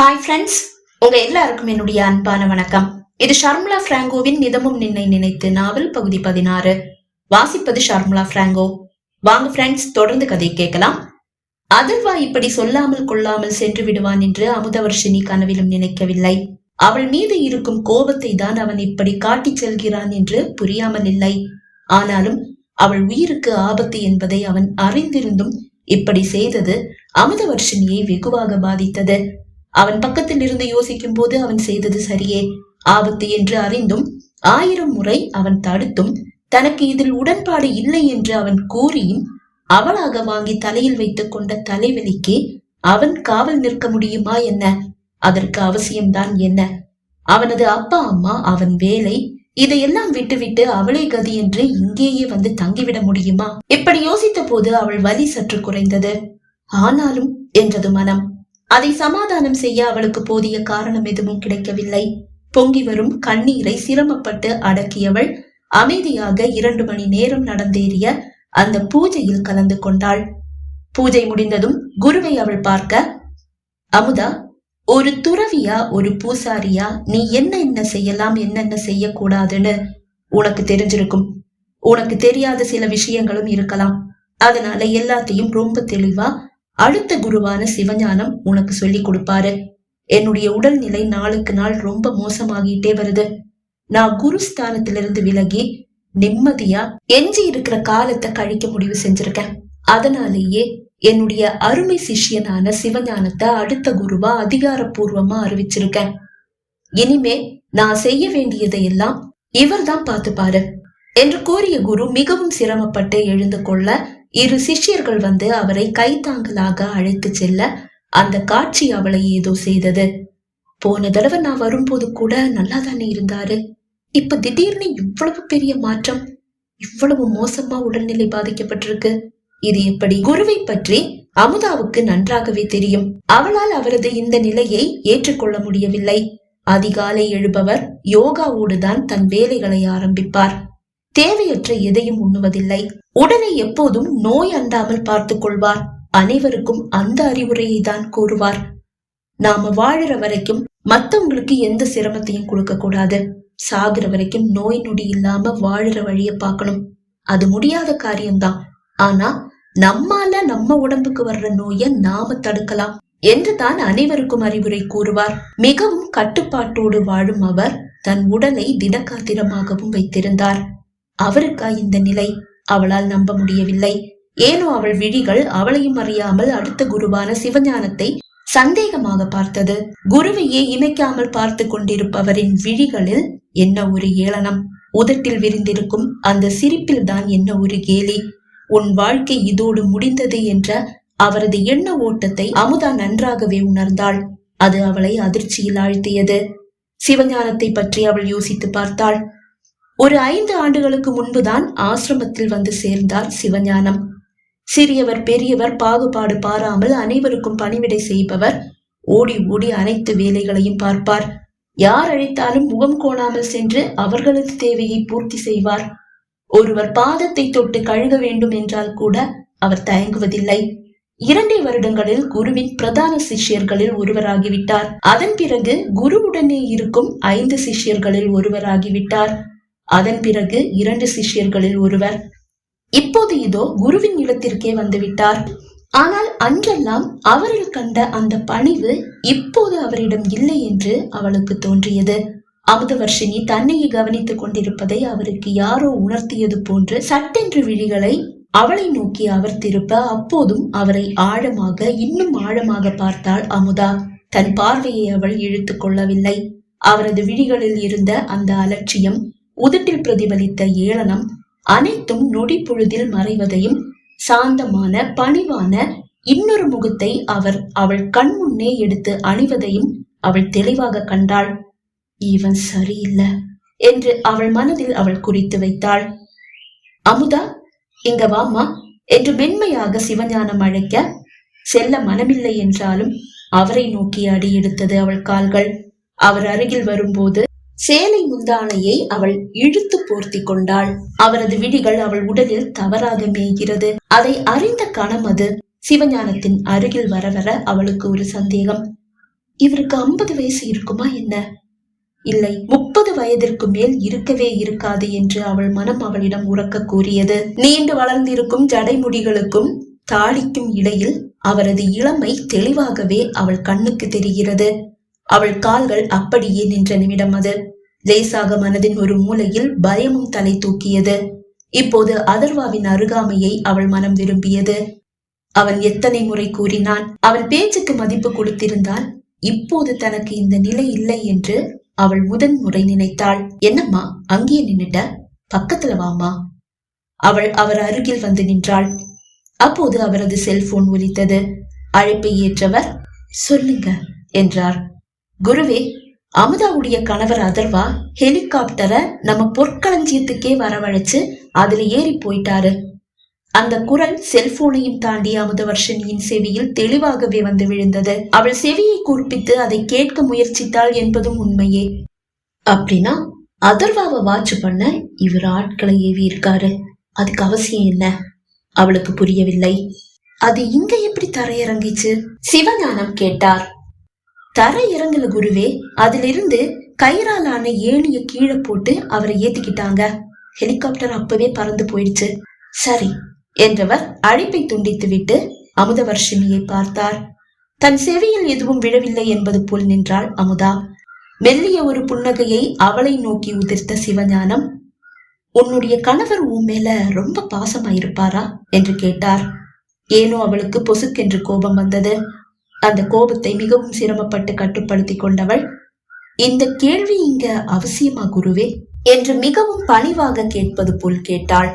Hi friends உங்க எல்லாருக்கும் என்னுடைய அன்பான வணக்கம். இது ஷர்முலா பிராங்கோவின் நிதமும் நின்னை நினைத்து நாவல் பகுதி பதினாறு. வாசிப்பது ஷர்முலா பிராங்கோ. வாங்க ஃப்ரெண்ட்ஸ் தொடர்ந்து கதை கேட்கலாம். அதர்வா இப்படி சொல்லாமல் கொள்ளாமல் சென்று விடுவான் என்று அமுதவர்ஷினி கனவிலும் நினைக்கவில்லை. அவள் மீது இருக்கும் கோபத்தை தான் அவன் இப்படி காட்டிச் செல்கிறான் என்று புரியாமல் இல்லை. ஆனாலும் அவள் உயிருக்கு ஆபத்து என்பதை அவன் அறிந்திருந்தும் இப்படி செய்தது அமுதவர்ஷினியை வெகுவாக பாதித்தது. அவன் பக்கத்தில் இருந்து யோசிக்கும் போது அவன் செய்தது சரியே. ஆபத்து என்று அறிந்தும் ஆயிரம் முறை அவன் தடுத்தும் தனக்கு இதில் உடன்பாடு இல்லை என்று அவன் கூறியும் அவளாக வாங்கி தலையில் வைத்துக் கொண்ட தலைவலிக்கு அவன் காவல் நிற்க முடியுமா என்ன? அதற்கு அவசியம்தான் என்ன? அவனது அப்பா அம்மா அவன் வேலை இதையெல்லாம் விட்டுவிட்டு அவளே கதி என்று இங்கேயே வந்து தங்கிவிட முடியுமா? இப்படி யோசித்த போது அவள் வலி சற்று குறைந்தது. ஆனாலும் என்றது மனம். அதை சமாதானம் செய்ய அவளுக்கு போதிய காரணம் எதுவும் கிடைக்கவில்லை. பொங்கி வரும் கண்ணீரை சிரமப்பட்டு அடக்கியவள் அமைதியாக இரண்டு மணி நேரம் நடந்தேறிய அந்த பூஜையில் கலந்து கொண்டாள். பூஜை முடிந்ததும் குருவை அவள் பார்க்க அமுதா ஒரு துறவியா ஒரு பூசாரியா நீ என்ன என்ன செய்யலாம் என்னென்ன செய்யக்கூடாதுன்னு உனக்கு தெரிஞ்சிருக்கும். உனக்கு தெரியாத சில விஷயங்களும் இருக்கலாம். அதனால எல்லாத்தையும் ரொம்ப தெளிவா அடுத்த குருவான சிவஞானம் உனக்கு சொல்லி கொடுப்பாரு. என்னுடைய உடல்நிலை நாளுக்கு நாள் ரொம்ப மோசமாகிட்டே வருது. நான் குரு ஸ்தானத்திலிருந்து விலகி நிம்மதியா எஞ்சி இருக்கிற காலத்தை கழிக்க முடிவு செஞ்சிருக்கேன். அதனாலேயே என்னுடைய அருமை சிஷ்யனான சிவஞானத்தை அடுத்த குருவா அதிகாரப்பூர்வமா அறிவிச்சிருக்கேன். இனிமே நான் செய்ய வேண்டியதையெல்லாம் இவர்தான் பார்த்துப்பாரு. என்று கூறிய குரு மிகவும் சிரமப்பட்டு எழுந்து கொள்ள இரு சிஷ்யர்கள் வந்து அவரை கைத்தாங்கலாக அழைத்து செல்ல அந்த காட்சி அவளை ஏதோ செய்தது. போன தடவை நான் வரும்போது கூட நல்லா தானே இருந்தாரு. இப்ப திடீர்னு இவ்வளவு பெரிய மாற்றம் இவ்வளவு மோசமா உடல்நிலை பாதிக்கப்பட்டிருக்கு. இது எப்படி? குருவை பற்றி அமுதாவுக்கு நன்றாகவே தெரியும். அவளால் அவரது இந்த நிலையை ஏற்றுக்கொள்ள முடியவில்லை. அதிகாலை எழுபவர் யோகாவோடுதான் தன் வேலைகளை ஆரம்பிப்பார். தேவையற்ற எதையும் உண்ணுவதில்லை. உடலை எப்போதும் நோய் அண்டாமல் பார்த்துக் கொள்வார். அனைவருக்கும் அந்த அறிவுரையை தான் கூறுவார். நாம வாழற வரைக்கும் மத்தவங்களுக்கு எந்த சிரமத்தையும் கொடுக்க கூடாது. சாகுற வரைக்கும் நோய் நொடி இல்லாம வாழுற வழிய பார்க்கணும். அது முடியாத காரியம்தான். ஆனா நம்மால நம்ம உடம்புக்கு வர்ற நோய நாம தடுக்கலாம் என்று தான் அனைவருக்கும் அறிவுரை கூறுவார். மிகவும் கட்டுப்பாட்டோடு வாழும் அவர் தன் உடலை திடகாத்திரமாகவும் வைத்திருந்தார். அவருக்கா இந்த நிலை? அவளால் நம்ப முடியவில்லை. ஏனோ அவள் விழிகள் அவளையும் அறியாமல் அடுத்த குருவான சிவஞானத்தை சந்தேகமாக பார்த்தது. குருவையே இமைக்காமல் பார்த்து கொண்டிருப்பவரின் விழிகளில் என்ன ஒரு ஏளனம்? உதட்டில் விரிந்திருக்கும் அந்த சிரிப்பில் தான் என்ன ஒரு கேலி? உன் வாழ்க்கை இதோடு முடிந்தது என்ற அவரது எண்ண ஓட்டத்தை அமுதா நன்றாகவே உணர்ந்தாள். அது அவளை அதிர்ச்சியில் ஆழ்த்தியது. சிவஞானத்தை பற்றி அவள் யோசித்து பார்த்தாள். ஒரு ஐந்து ஆண்டுகளுக்கு முன்புதான் ஆசிரமத்தில் வந்து சேர்ந்தார் சிவஞானம். சிறியவர் பெரியவர் பாகுபாடு பாராமல் அனைவருக்கும் பணிவிடை செய்பவர் ஓடி ஓடி அனைத்து வேலைகளையும் பார்ப்பார். யார் அழைத்தாலும் முகம் கோணாமல் சென்று அவர்களது தேவையை பூர்த்தி செய்வார். ஒருவர் பாதத்தை தொட்டு கழுக வேண்டும் என்றால் கூட அவர் தயங்குவதில்லை. இரண்டே வருடங்களில் குருவின் பிரதான சிஷ்யர்களில் ஒருவராகிவிட்டார். அதன் பிறகு குருவுடனே இருக்கும் ஐந்து சிஷ்யர்களில் ஒருவராகிவிட்டார். அதன் பிறகு இரண்டு சிஷ்யர்களில் ஒருவர் இப்போது இதோ குருவின் இடத்திற்கே வந்துவிட்டார். ஆனால் அன்றெல்லாம் அவரில் கண்ட அந்த பணிவு இப்போது அவரிடம் இல்லை என்று அவளுக்கு தோன்றியது. அமுதவர்ஷினி தன்னையே கவனித்துக் கொண்டிருப்பதை அவருக்கு யாரோ உணர்த்தியது போன்று சட்டென்று விழிகளை அவளை நோக்கி அவர் திருப்ப அப்போதும் அவரை ஆழமாக இன்னும் ஆழமாக பார்த்தாள் அமுதா. தன் பார்வையை அவள் இழுத்துக் கொள்ளவில்லை. அவரது விழிகளில் இருந்த அந்த அலட்சியம் உதட்டில் பிரதிபலித்த ஏளனம் அனைத்தும் நொடி பொழுதில் மறைவதையும் சாந்தமான பணிவான இன்னொரு முகத்தை அவர் அவள் கண் முன்னே எடுத்து அணிவதையும் அவள் தெளிவாக கண்டாள். இவன் சரியில்லை என்று அவள் மனதில் அவள் குறித்து வைத்தாள். அமுதா இங்க வாமா என்று மென்மையாக சிவஞானம் அழைக்க செல்ல மனமில்லை என்றாலும் அவரை நோக்கி அடி எடுத்தது அவள் கால்கள். அவர் அருகில் வரும்போது சேலை முந்தானையை அவள் இழுத்து போர்த்தி கொண்டாள். அவரது விழிகள் அவள் உடலில் தவறாக மேய்கிறது. அதை அறிந்த கணம் அது சிவஞானத்தின் அருகில் வர வர அவளுக்கு ஒரு சந்தேகம். இவருக்கு ஐம்பது வயசு இருக்குமா என்ன? இல்லை முப்பது வயதிற்கு மேல் இருக்கவே இருக்காது என்று அவள் மனம் அவளிடம் உறக்க கூறியது. நீண்டு வளர்ந்திருக்கும் ஜடைமுடிகளுக்கும் தாடிக்கும் இடையில் அவரது இளமை தெளிவாகவே அவள் கண்ணுக்கு தெரிகிறது. அவள் கால்கள் அப்படியே நின்ற நிமிடம் அது. லேசாக மனதின் ஒரு மூலையில் பயமும் தலை தூக்கியது. இப்போது அதர்வாவின் அருகாமையை அவள் மனம் விரும்பியது அவன் எத்தனை முறை கூறினான் அவன் பேச்சுக்கு மதிப்பு கொடுத்திருந்தால் இப்போது தனக்கு இந்த நிலை இல்லை என்று அவள் முதன் முறை நினைத்தாள். என்னம்மா அங்கேயே நின்னுட்ட? பக்கத்துல வாமா அவள் அவர் அருகில் வந்து நின்றாள். அப்போது அவரது செல்போன் ஒலித்தது. அழைப்பை ஏற்றவர் சொல்லுங்க என்றார். குருவே அமுதாவுடைய கணவர் அதர்வா ஹெலிகாப்டரை நம்ம பொற்களஞ்சியத்துக்கே வரவழைச்சு அதுல ஏறி போயிட்டாரு. அந்த குரல் செல்போனையும் தாண்டி அமுதவர்ஷினியின் செவியில் தெளிவாகவே வந்து விழுந்தது. அவள் செவியை குறிப்பித்து அதை கேட்க முயற்சித்தாள் என்பதும் உண்மையே. அப்படின்னா அதர்வாவை வாட்ச் பண்ண இவர் ஆட்களை ஏவி இருக்காரு. அதுக்கு அவசியம் என்ன? அவளுக்கு புரியவில்லை. அது இங்க எப்படி தரையிறங்கிச்சு? சிவஞானம் கேட்டார். தர இறங்கல குருவே அதிலிருந்து கயிறாலான ஏணிய கீழே போட்டு அவரை ஏத்திக்கிட்டாங்க. ஹெலிகாப்டர் அப்பவே பறந்து போயிடுச்சு. சரி என்றவர் அழைப்பை துண்டித்துவிட்டு அமுதவர்ஷினியை பார்த்தார். தன் செவியில் எதுவும் விழவில்லை என்பது போல் நின்றாள் அமுதா. மெல்லிய ஒரு புன்னகையை அவளை நோக்கி உதிர்த்த சிவஞானம் உன்னுடைய கணவர் உன் மேல ரொம்ப பாசமாயிருப்பாரா? என்று கேட்டார். ஏனோ அவளுக்கு பொசுக்கென்று கோபம் வந்தது. அந்த கோபத்தை மிகவும் சிரமப்பட்டு கட்டுப்படுத்தி கொண்டவள் இந்த கேள்வி இங்க அவசியமா குருவே? என்று மிகவும் பணிவாக கேட்பது போல் கேட்டாள்.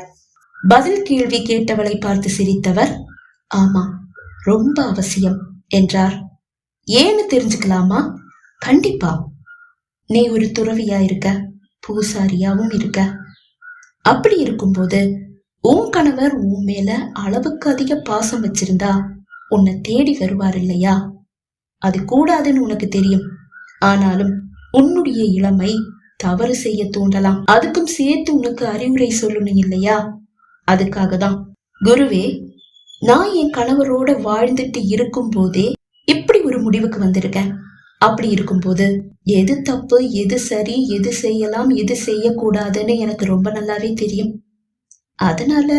பதில் கேள்வி கேட்டவளை பார்த்து சிரித்தவர் ஆமா ரொம்ப அவசியம் என்றார். ஏன்னு தெரிஞ்சுக்கலாமா? கண்டிப்பா. நீ ஒரு துறவியா இருக்க பூசாரியாவும் இருக்க. அப்படி இருக்கும்போது உன் கணவர் உன் மேல அளவுக்கு அதிக பாசம் வச்சிருந்தா உன்னை தேடி வருவார் இல்லையா? அது கூடாதுன்னு உனக்கு தெரியும். ஆனாலும் உன்னுடைய இளமை தவறு செய்ய தூண்டலாம் அதுக்கும் சேர்த்து உனக்கு அறிவுரை சொல்லணும் இல்லையா? அதுக்காக தான் குருவே நான் என் கணவரோட வாழ்ந்துட்டு இருக்கும் போதே இப்படி ஒரு முடிவுக்கு வந்திருக்கேன். அப்படி இருக்கும்போது எது தப்பு எது சரி எது செய்யலாம் எது செய்யக்கூடாதுன்னு எனக்கு ரொம்ப நல்லாவே தெரியும். அதனால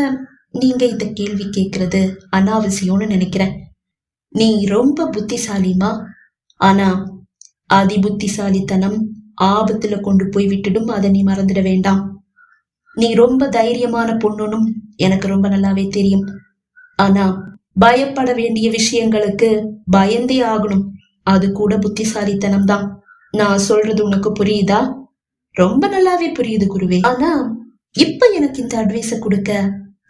நீங்க இந்த கேள்வி கேட்கறது அனாவசியம்னு நினைக்கிறேன். நீ ரொம்ப புத்திசாலிமா ஆனா அதி புத்திசாலித்தனம் ஆபத்துல கொண்டு போய் விட்டுடும் அதை நீ மறந்துட வேண்டாம். நீ ரொம்ப தைரியமான பொண்ணுனும் எனக்கு ரொம்ப நல்லாவே தெரியும். ஆனா பயப்பட வேண்டிய விஷயங்களுக்கு பயந்தே ஆகணும். அது கூட புத்திசாலித்தனம் தான் நான் சொல்றது உனக்கு புரியுதா? ரொம்ப நல்லாவே புரியுது குருவே. ஆனா இப்ப எனக்கு இந்த அட்வைஸ கொடுக்க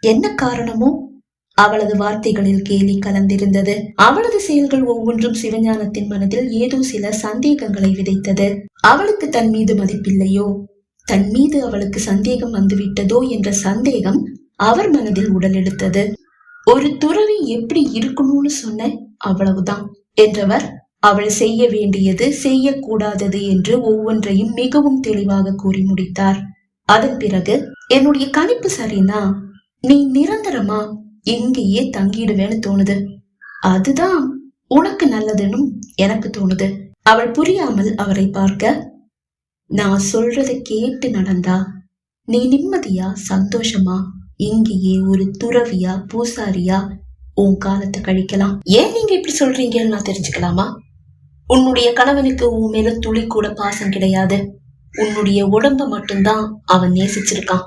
என்ன காரணமோ? அவளது வார்த்தைகளில் கேலி கலந்திருந்தது. அவளது செயல்கள் ஒவ்வொன்றும் சிவஞானத்தின் மனதில் ஏதோ சில சந்தேகங்களை விதைத்தது. அவளுக்கு தன் மீது மதிப்பில்லையோ? தன் மீது அவளுக்கு சந்தேகம் வந்துவிட்டதோ என்ற சந்தேகம் அவர் மனதில் உடலெடுத்தது ஒரு துறவி எப்படி இருக்கணும்னு சொன்ன அவ்வளவுதான் என்றவர் அவள் செய்ய வேண்டியது செய்யக்கூடாதது என்று ஒவ்வொன்றையும் மிகவும் தெளிவாக கூறி முடித்தார். அதன் பிறகு என்னுடைய கணிப்பு சரினா? நீ நிரந்தரமா எங்கேயே தங்கிடுவேன்னு தோணுது. அதுதான் உனக்கு நல்லதுன்னு எனக்கு தோணுது. அவள் புரியாமல் அவரை பார்க்க நான் சொல்றதை கேட்டு நடந்தா நீ நிம்மதியா சந்தோஷமா இங்கேயே ஒரு துறவியா பூசாரியா உன் காலத்தை கழிக்கலாம்? ஏன் நீங்க இப்படி சொல்றீங்கன்னு நான் தெரிஞ்சுக்கலாமா? உன்னுடைய கணவனுக்கு உன் மேல துளி கூட பாசம் கிடையாது. உன்னுடைய உடம்ப மட்டும்தான் அவன் நேசிச்சிருக்கான்.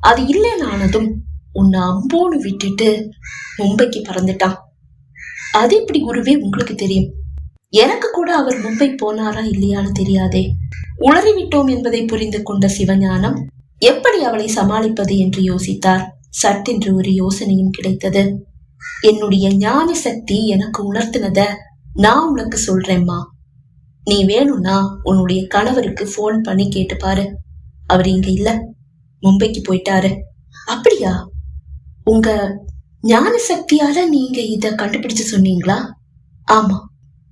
அது இல்லைன்னு ஆனதும் உன்னை அம்போன்னு விட்டுட்டு மும்பைக்கு பறந்துட்டான். அது எப்படி குருவே உங்களுக்கு தெரியும்? எனக்கு கூட அவர் மும்பை போனாரா இல்லையான்னு தெரியாதே. உளறி விட்டோம் என்பதை புரிந்து கொண்ட சிவஞானம் எப்படி அவளை சமாளிப்பது என்று யோசித்தார். சட்டென்று ஒரு யோசனையும் கிடைத்தது. என்னுடைய ஞான சக்தி எனக்கு உணர்த்தினத நான் உனக்கு சொல்றேம்மா. நீ வேணும்னா உன்னுடைய கணவருக்கு போன் பண்ணி கேட்டு பாரு அவர் இங்க இல்ல. மும்பைக்கு போயிட்டாரு. அப்படியா? உங்க ஞான சக்தியால நீங்க இத கண்டுபிடிச்சு சொன்னீங்களா? ஆமா.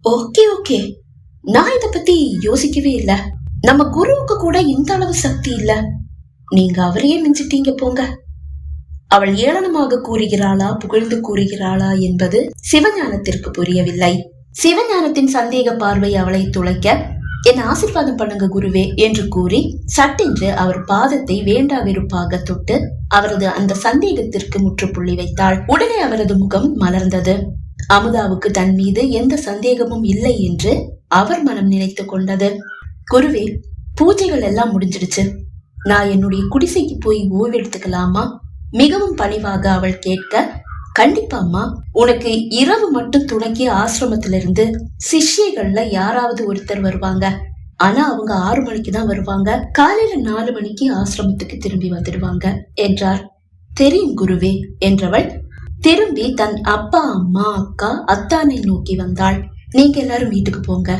Okay okay. நான் இத பத்தி யோசிக்கவே இல்ல. நம்ம குருவுக்கு கூட இந்த அளவு சக்தி இல்ல. நீங்க அவரையே மிஞ்சிட்டீங்க போங்க. அவள் ஏளனமாக கூறுகிறாளா புகழ்ந்து கூறுகிறாளா என்பது சிவஞானத்திற்கு புரியவில்லை. சிவஞானத்தின் சந்தேக பார்வை அவளை துளைக்க என் ஆசிர்வாதம் பண்ணுங்க குருவே என்று கூறி சட்டென்று அவர் பாதத்தை வேண்டா வெறுப்பாக தொட்டு அவரது அந்த சந்தேகத்திற்கு முற்றுப்புள்ளி வைத்தாள். உடனே அவரது முகம் மலர்ந்தது. அமுதாவுக்கு தன் மீது எந்த சந்தேகமும் இல்லை என்று அவர் மனம் நினைத்து கொண்டது. குருவே பூஜைகள் எல்லாம் முடிஞ்சிடுச்சு. நான் என்னுடைய குடிசைக்கு போய் ஓய்வெடுத்துக்கலாமா மிகவும் பணிவாக அவள் கேட்க கண்டிப்பாம்மா. உனக்கு இரவு மட்டும் துணங்கிய ஆசிரமத்துல இருந்து சிஷ்யைகள்ல யாராவது ஒருத்தர் வருவாங்க. ஆனா அவங்க ஆறு மணிக்கு தான் வருவாங்க. காலையில நாலு மணிக்கு ஆசிரமத்துக்கு திரும்பி வந்துடுவாங்க என்றார். தெரியும் குருவே என்றவள் திரும்பி தன் அப்பா அம்மா அக்கா அத்தானை நோக்கி வந்தாள். நீங்க எல்லாரும் வீட்டுக்கு போங்க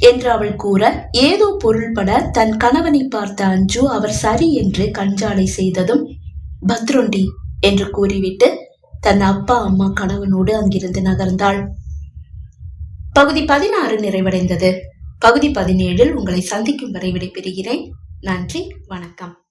என்று அவள் கூற ஏதோ பொருள்பட தன் கணவனை பார்த்த அஞ்சு அவர் சரி என்று கஞ்சாலை செய்ததும் பத்ருண்டி என்று கூறிவிட்டு தன் அப்பா அம்மா கணவனோடு அங்கிருந்து நகர்ந்தாள். பகுதி பதினாறு நிறைவடைந்தது. பகுதி பதினேழில் உங்களை சந்திக்கும் வரை விடைபெறுகிறேன். நன்றி வணக்கம்.